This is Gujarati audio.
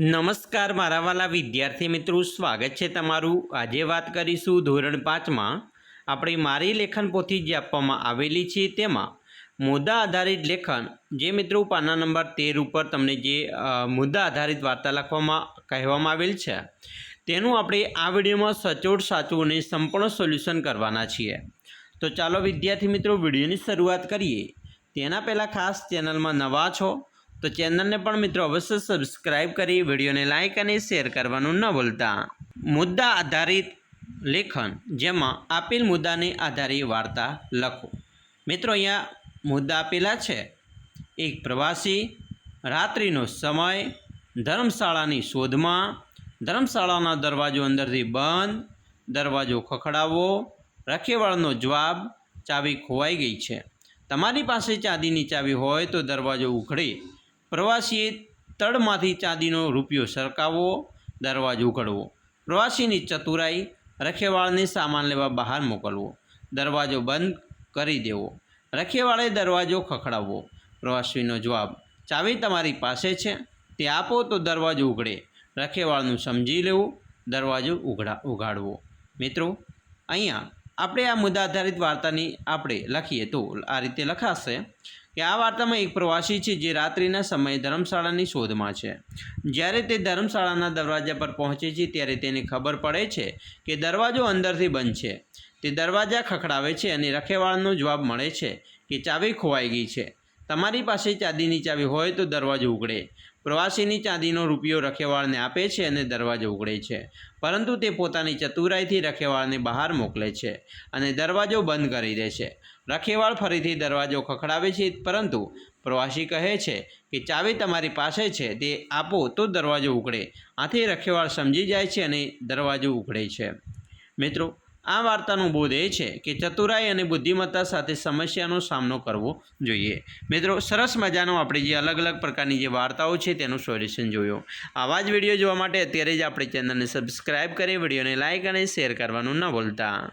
નમસ્કાર, મારા વાલા વિદ્યાર્થી મિત્રો, સ્વાગત છે તમારું. આજે વાત કરીશું ધોરણ પાંચમાં આપણી મારી લેખન પોથી જે આપવામાં આવેલી છે તેમાં મુદ્દા આધારિત લેખન. જે મિત્રો, પાના નંબર તેર ઉપર તમને જે મુદ્દા આધારિત વાર્તા લખવામાં, કહેવામાં આવેલ છે, તેનું આપણે આ વિડીયોમાં સચોટ, સાચું અને સંપૂર્ણ સોલ્યુશન કરવાના છીએ. તો ચાલો વિદ્યાર્થી મિત્રો, વિડીયોની શરૂઆત કરીએ. તેના પહેલાં ખાસ ચેનલમાં નવા છો તો ચેનલને પણ મિત્રો અવશ્ય સબસ્ક્રાઇબ કરી, વિડીયોને લાઇક અને શેર કરવાનું ન ભૂલતા. મુદ્દા આધારિત લેખન, જેમાં આપેલ મુદ્દાને આધારે વાર્તા લખો. મિત્રો અહીંયા મુદ્દા આપેલા છે. એક પ્રવાસી, રાત્રિનો સમય, ધર્મશાળાની શોધમાં, ધર્મશાળાના દરવાજો અંદરથી બંધ, દરવાજો ખખડાવવો, રખેવાળનો જવાબ ચાવી ખોવાઈ ગઈ છે. તમારી પાસે ચાંદીની ચાવી હોય તો દરવાજો ઉઘડે પ્રવાસીએ તળમાંથી ચાંદીનો રૂપિયો સરકાવવો, દરવાજો ઉઘડવો પ્રવાસીની ચતુરાઈ રખેવાળને સામાન લેવા બહાર મોકલવો. દરવાજો બંધ કરી દેવો. રખેવાળે દરવાજો ખખડાવવો. પ્રવાસીનો જવાબ, ચાવી તમારી પાસે છે, તે આપો તો દરવાજો ઉઘડે રખેવાળનું સમજી લેવું, દરવાજો ઉઘડા ઉઘાડવો મિત્રો, અહીંયા આપણે આ મુદ્દા આધારિત વાર્તાની આપણે લખીએ તો આ રીતે લખાશે કે આ વાર્તામાં એક પ્રવાસી છે જે રાત્રિના સમયે ધર્મશાળાની શોધમાં છે. જ્યારે તે ધર્મશાળાના દરવાજા પર પહોંચે છે, ત્યારે તેને ખબર પડે છે કે દરવાજો અંદરથી બંધ છે. તે દરવાજા ખખડાવે છે અને રખેવાળનો જવાબ મળે છે કે ચાવી ખોવાઈ ગઈ છે. તમારી પાસે ચાંદીની ચાવી હોય તો દરવાજો ઉઘડે પ્રવાસીની ચાંદીનો રૂપિયો રખેવાળને આપે છે અને દરવાજો ઉઘડે છે. પરંતુ તે પોતાની ચતુરાઈથી રખેવાળને બહાર મોકલે છે અને દરવાજો બંધ કરી દે છે. રખેવાળ ફરીથી દરવાજો ખખડાવે છે, પરંતુ પ્રવાસી કહે છે કે ચાવી તમારી પાસે છે, તે આપો તો દરવાજો ઉઘડે આથી રખેવાળ સમજી જાય છે અને દરવાજો ઉઘડે છે. મિત્રો આ વાર્તાનો બોધ એ છે કે ચતુરાઈ અને બુદ્ધિમત્તા સાથે સમસ્યાનો સામનો કરવો જોઈએ. મિત્રો, સરસ મજાનો આપણે જે અલગ અલગ પ્રકારની જે વાર્તાઓ છે તેનું સોલ્યુશન જોયું. આવા જ વીડિયો જોવા માટે અત્યારે જ આપણી ચેનલને સબસ્ક્રાઈબ કરી વિડીયોને લાઇક અને શેર કરવાનું ન ભૂલતા.